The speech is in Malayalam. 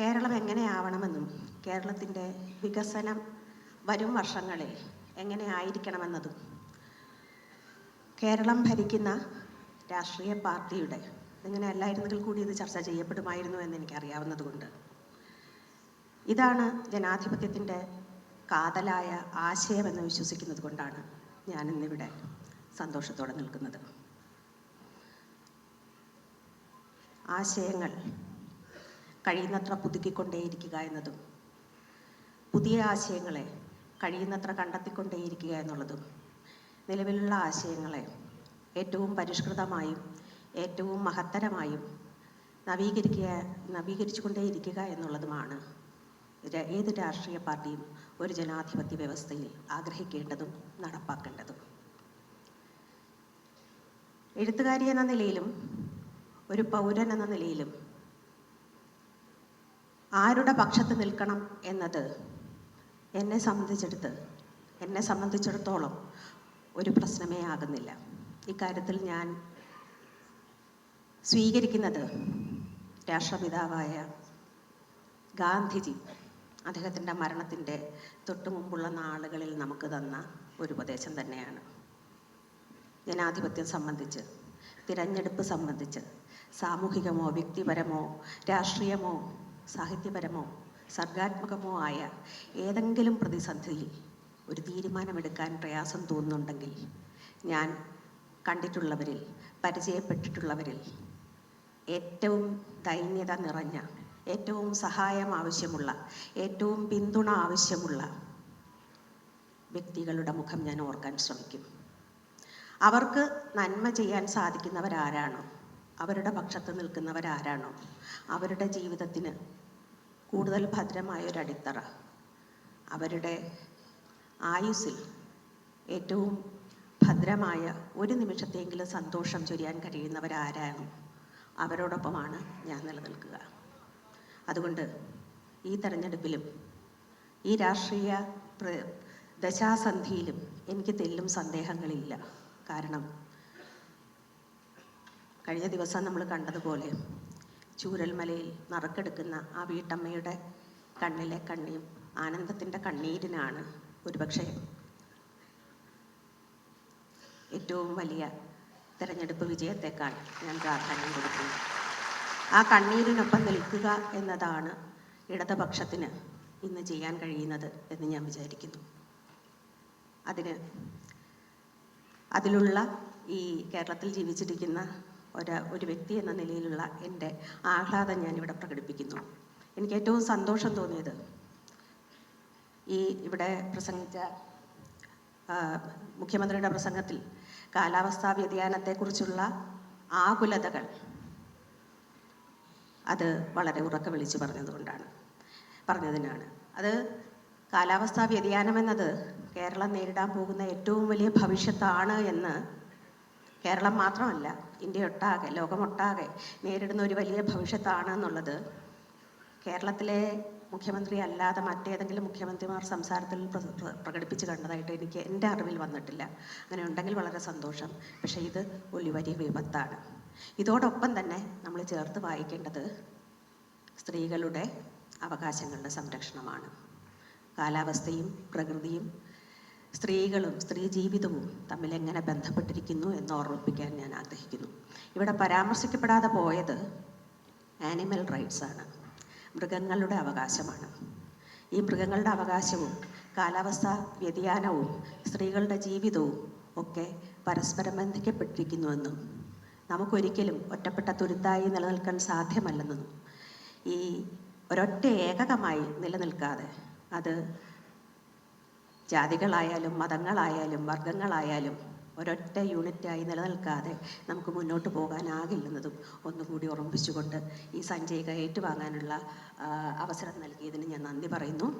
കേരളം എങ്ങനെയാവണമെന്നും കേരളത്തിന്റെ വികസനം വരും വർഷങ്ങളിൽ എങ്ങനെ ആയിരിക്കണമെന്നതും കേരളം ഭരിക്കുന്ന രാഷ്ട്രീയ പാർട്ടിയുടെ ഇങ്ങനെ അല്ലായിരുന്നെങ്കിൽ കൂടി ഇത് ചർച്ച ചെയ്യപ്പെടുമായിരുന്നു എന്ന് എനിക്കറിയാവുന്നതുകൊണ്ട്. ഇതാണ് ജനാധിപത്യത്തിന്റെ കാതലായ ആശയമെന്ന് വിശ്വസിക്കുന്നത് കൊണ്ടാണ് ഞാൻ ഇന്നിവിടെ സന്തോഷത്തോടെ നിൽക്കുന്നത്. ആശയങ്ങൾ കഴിയുന്നത്ര പുതുക്കിക്കൊണ്ടേയിരിക്കുക എന്നതും പുതിയ ആശയങ്ങളെ കഴിയുന്നത്ര കണ്ടെത്തിക്കൊണ്ടേയിരിക്കുക എന്നുള്ളതും നിലവിലുള്ള ആശയങ്ങളെ ഏറ്റവും പരിഷ്കൃതമായും ഏറ്റവും മഹത്തരമായും നവീകരിക്കുക നവീകരിച്ചുകൊണ്ടേയിരിക്കുക എന്നുള്ളതുമാണ് ര- ഏത് രാഷ്ട്രീയ പാർട്ടിയും ഒരു ജനാധിപത്യ വ്യവസ്ഥയിൽ ആഗ്രഹിക്കേണ്ടതും നടപ്പാക്കേണ്ടതും. എഴുത്തുകാരി എന്ന നിലയിലും ഒരു പൗരൻ എന്ന നിലയിലും ആരുടെ പക്ഷത്ത് നിൽക്കണം എന്നത് എന്നെ സംബന്ധിച്ചെടുത്ത് എന്നെ സംബന്ധിച്ചിടത്തോളം ഒരു പ്രശ്നമേ ആകുന്നില്ല. ഇക്കാര്യത്തിൽ ഞാൻ സ്വീകരിക്കുന്നത് രാഷ്ട്രപിതാവായ ഗാന്ധിജി അദ്ദേഹത്തിന്റെ മരണത്തിന്റെ തൊട്ടു മുമ്പുള്ള നാളുകളിൽ നമുക്ക് തന്ന ഒരു ഉപദേശം തന്നെയാണ്. ജനാധിപത്യം സംബന്ധിച്ച് തിരഞ്ഞെടുപ്പ് സംബന്ധിച്ച് സാമൂഹികമോ വ്യക്തിപരമോ രാഷ്ട്രീയമോ സാഹിത്യപരമോ സർഗാത്മകമോ ആയ ഏതെങ്കിലും പ്രതിസന്ധിയിൽ ഒരു തീരുമാനമെടുക്കാൻ പ്രയാസം തോന്നുന്നുണ്ടെങ്കിൽ ഞാൻ കണ്ടിട്ടുള്ളവരിൽ പരിചയപ്പെട്ടിട്ടുള്ളവരിൽ ഏറ്റവും ദൈന്യത നിറഞ്ഞ ഏറ്റവും സഹായം ആവശ്യമുള്ള ഏറ്റവും പിന്തുണ ആവശ്യമുള്ള വ്യക്തികളുടെ മുഖം ഞാൻ ഓർക്കാൻ ശ്രമിക്കും. അവർക്ക് നന്മ ചെയ്യാൻ സാധിക്കുന്നവരാരാണോ? അവരുടെ പക്ഷത്ത് നിൽക്കുന്നവരാരാണോ? അവരുടെ ജീവിതത്തിന് കൂടുതൽ ഭദ്രമായ ഒരു അടിത്തറ അവരുടെ ആയുസ്സിൽ ഏറ്റവും ഭദ്രമായ ഒരു നിമിഷത്തെങ്കിലും സന്തോഷം ചൊരിയാൻ കഴിയുന്നവരാരാണോ? അവരോടൊപ്പമാണ് ഞാൻ നിലനിൽക്കുക. അതുകൊണ്ട് ഈ തെരഞ്ഞെടുപ്പിലും ഈ രാഷ്ട്രീയ ദശാസന്ധിയിലും എനിക്ക് തെല്ലും സന്ദേഹങ്ങളില്ല. കാരണം കഴിഞ്ഞ ദിവസം നമ്മൾ കണ്ടതുപോലെ ചൂരൽമലയിൽ നറുക്കെടുക്കുന്ന ആ വീട്ടമ്മയുടെ കണ്ണിലെ കണ്ണീർ ആനന്ദത്തിന്റെ കണ്ണീരിനാണ് ഒരുപക്ഷെ ഏറ്റവും വലിയ തെരഞ്ഞെടുപ്പ് വിജയത്തെക്കാൾ ഞാൻ പ്രാധാന്യം കൊടുക്കുന്നത്. ആ കണ്ണീരിനൊപ്പം നിൽക്കുക എന്നതാണ് ഇടതുപക്ഷത്തിന് ഇന്ന് ചെയ്യാൻ കഴിയുന്നത് എന്ന് ഞാൻ വിചാരിക്കുന്നു. അതിന് അതിലുള്ള ഈ കേരളത്തിൽ ജീവിച്ചിരിക്കുന്ന ഒരു ഒരു വ്യക്തി എന്ന നിലയിലുള്ള എന്റെ ആഹ്ലാദം ഞാനിവിടെ പ്രകടിപ്പിക്കുന്നു. എനിക്ക് ഏറ്റവും സന്തോഷം തോന്നിയത് ഈ ഇവിടെ പ്രസംഗിച്ച മുഖ്യമന്ത്രിയുടെ പ്രസംഗത്തിൽ കാലാവസ്ഥാ വ്യതിയാനത്തെക്കുറിച്ചുള്ള ആകുലതകൾ അത് വളരെ ഉറക്കെ വിളിച്ചു പറഞ്ഞതുകൊണ്ടാണ് പറഞ്ഞതിനാണ്. അത് കാലാവസ്ഥാ വ്യതിയാനം എന്നത് കേരളം നേരിടാൻ പോകുന്ന ഏറ്റവും വലിയ ഭവിഷ്യത്താണ് എന്ന് കേരളം മാത്രമല്ല ഇന്ത്യ ഒട്ടാകെ ലോകമൊട്ടാകെ നേരിടുന്ന ഒരു വലിയ ഭവിഷ്യത്താണ് എന്നുള്ളത്. കേരളത്തിലെ മുഖ്യമന്ത്രി അല്ലാതെ മറ്റേതെങ്കിലും മുഖ്യമന്ത്രിമാർ സംസാരത്തിൽ പ്ര- പ്ര- പ്രകടിപ്പിച്ച് കണ്ടതായിട്ട് എനിക്ക് എന്റെ അറിവിൽ വന്നിട്ടില്ല. അങ്ങനെ ഉണ്ടെങ്കിൽ വളരെ സന്തോഷം. പക്ഷേ ഇത് ഒരു വലിയ വിപത്താണ്. ഇതോടൊപ്പം തന്നെ നമ്മൾ ചേർത്ത് വായിക്കേണ്ടത് സ്ത്രീകളുടെ അവകാശങ്ങളുടെ സംരക്ഷണമാണ്. കാലാവസ്ഥയും പ്രകൃതിയും സ്ത്രീകളും സ്ത്രീ ജീവിതവും തമ്മിൽ എങ്ങനെ ബന്ധപ്പെട്ടിരിക്കുന്നു എന്ന് ഓർമ്മിപ്പിക്കാൻ ഞാൻ ആഗ്രഹിക്കുന്നു. ഇവിടെ പരാമർശിക്കപ്പെടാതെ പോയത് ആനിമൽ റൈറ്റ്സ് ആണ്. മൃഗങ്ങളുടെ അവകാശമാണ്. ഈ മൃഗങ്ങളുടെ അവകാശവും കാലാവസ്ഥ വ്യതിയാനവും സ്ത്രീകളുടെ ജീവിതവും ഒക്കെ പരസ്പരം ബന്ധിക്കപ്പെട്ടിരിക്കുന്നുവെന്നും നമുക്കൊരിക്കലും ഒറ്റപ്പെട്ട തുരുത്തായി നിലനിൽക്കാൻ സാധ്യമല്ലെന്നും ഈ ഒരൊറ്റ ഏകകമായി നിലനിൽക്കാതെ അത് ജാതികളായാലും മതങ്ങളായാലും വർഗങ്ങളായാലും ഒരൊറ്റ യൂണിറ്റായി നിലനിൽക്കാതെ നമുക്ക് മുന്നോട്ട് പോകാനാകില്ലെന്നതും ഒന്നുകൂടി ഓർമ്മിപ്പിച്ചുകൊണ്ട് ഈ സഞ്ചയിക ഏറ്റുവാങ്ങാനുള്ള അവസരം നൽകിയതിന് ഞാൻ നന്ദി പറയുന്നു.